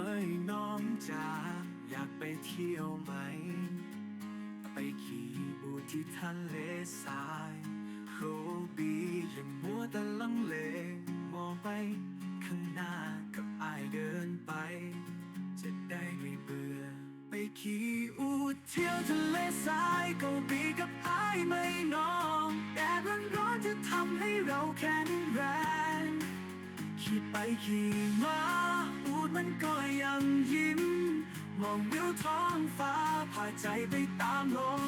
เอ้ยน้องจ๋าอยากไปเที่ยวไหม ไปขี่บูทที่ทะเลทรายโคบียังมัวแต่ลังเลมองไปข้างหน้ากับอายเดินไป จะได้ไม่เบื่อ ไปขี่อูดเที่ยวทะเลทรายโกบีกับอายไม่น้องแดดร้อนๆจะทำให้เราแข็งแรงขี่ไปขี่มาอูดมันก็ ท้องฟ้าพาใจไปตามลม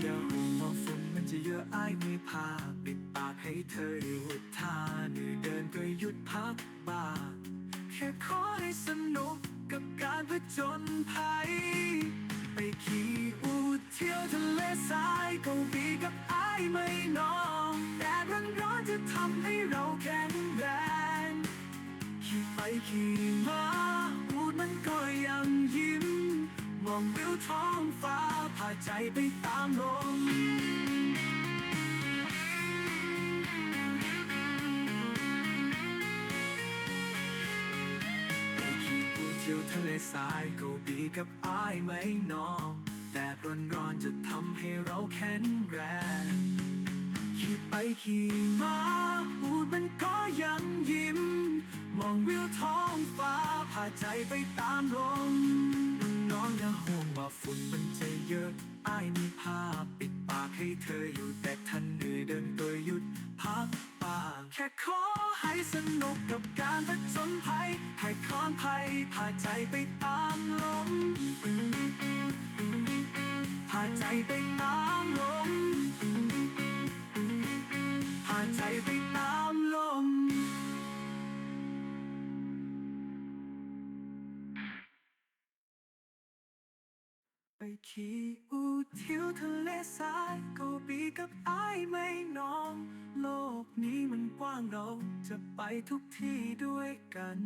อย่าห่วงว่าฝุ่นมันจะเยอะอายไม่พาปิดปากให้เธอหยุดท่าเหนื่อเดินก็หยุดพักบ้างแค่ขอให้สนุกกับการผจญภัย ไปขี่อูดเที่ยวทะเลทรายกาบีกับอายไม่น้องำให้เราแข็งแรงขี่ไปขี่มาอูดมันก็ยังยิ้ม มองวิวท้องฟ้าพาใจไปตามลมเที่ยวทะเลทรายเกาบีกับอายไม่น้องแดดร้อนๆจะทำให้เราแข็งแรงขี่ไปขี่มา ก็ยังยิ้ม มองวิวท้องฟ้าพาใจไปตามลมน้องอย่าห่วงว่าฝุ่นมันจะเยอะอายมีผ้าปิดปากให้เธออยู่แต่ทันเหนื่อยเดินตัวหยุดพักปากแค่ขอให้สนุกกับการผจญภัยให้คลอนภัยพาใจไปตามลมพาใจไปตามลมพาใจไป ไปขี่อูเที่ยวทะเลสายโกบีกับไอ้ายไม่น้อง โลกนี้มันกว้างเราจะไปทุกที่ด้วยกัน